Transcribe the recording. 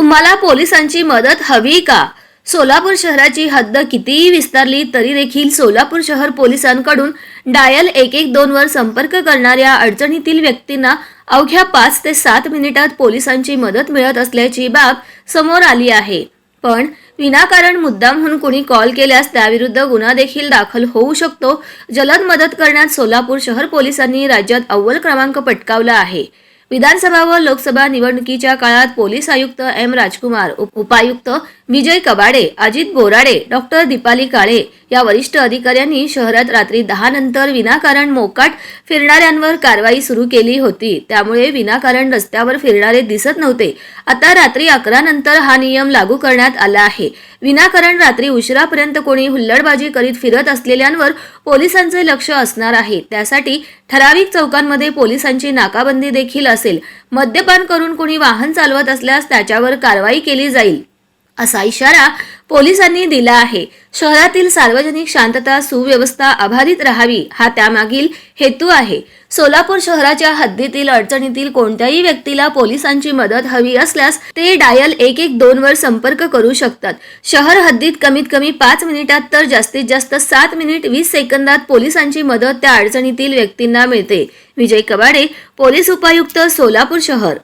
तुम्हाला पोलिसांची मदत हवी का? सोलापूर शहराची हद्द कितीही विस्तारली तरी देखील सोलापूर शहर पोलिसांकडून डायल एक एक दोन वर संपर्क करणाऱ्या अडचणीतील व्यक्तींना अवघ्या पाच ते सात मिनिटात पोलिसांची मदत मिळत असल्याची बाब समोर आली आहे. पण विनाकारण मुद्दामहून कुणी कॉल केल्यास त्याविरुद्ध गुन्हा देखील दाखल होऊ शकतो. जलद मदत करण्यात सोलापूर शहर पोलिसांनी राज्यात अव्वल क्रमांक पटकावला आहे. विधानसभा व लोकसभा निवडणुकीच्या काळात पोलीस आयुक्त एम राजकुमार उप- उपायुक्त विजय कबाडे अजित बोराडे डॉक्टर दीपाली काळे या वरिष्ठ अधिकाऱ्यांनी शहरात रात्री दहा नंतर विनाकारण मोकाट फिरणाऱ्यांवर कारवाई सुरू केली होती. त्यामुळे विनाकारण रस्त्यावर फिरणारे दिसत नव्हते. आता रात्री अकरा नंतर हा नियम लागू करण्यात आला आहे. विनाकारण रात्री उशिरापर्यंत कोणी हुल्लडबाजी करीत फिरत असलेल्यांवर पोलिसांचे लक्ष असणार आहे. त्यासाठी ठराविक चौकांमध्ये पोलिसांची नाकाबंदी देखील असेल. मद्यपान करून कोणी वाहन चालवत असल्यास त्याच्यावर कारवाई केली जाईल. असा इशारा पोलिसांनी दिला आहे. शहरातील सार्वजनिक शांतता सुव्यवस्था अबाधित राहावी हा त्यामागील हेतू आहे. सोलापूर शहराच्या हद्दीतील अडचणीतील कोणत्याही व्यक्तीला पोलिसांची मदत हवी असल्यास ते डायल एक एक दोन वर संपर्क करू शकतात. शहर हद्दीत कमीत कमी पाच मिनिटात तर जास्तीत जास्त सात मिनिट वीस सेकंदात पोलिसांची मदत त्या अडचणीतील व्यक्तींना मिळते. विजय कबाडे पोलीस उपायुक्त सोलापूर शहर.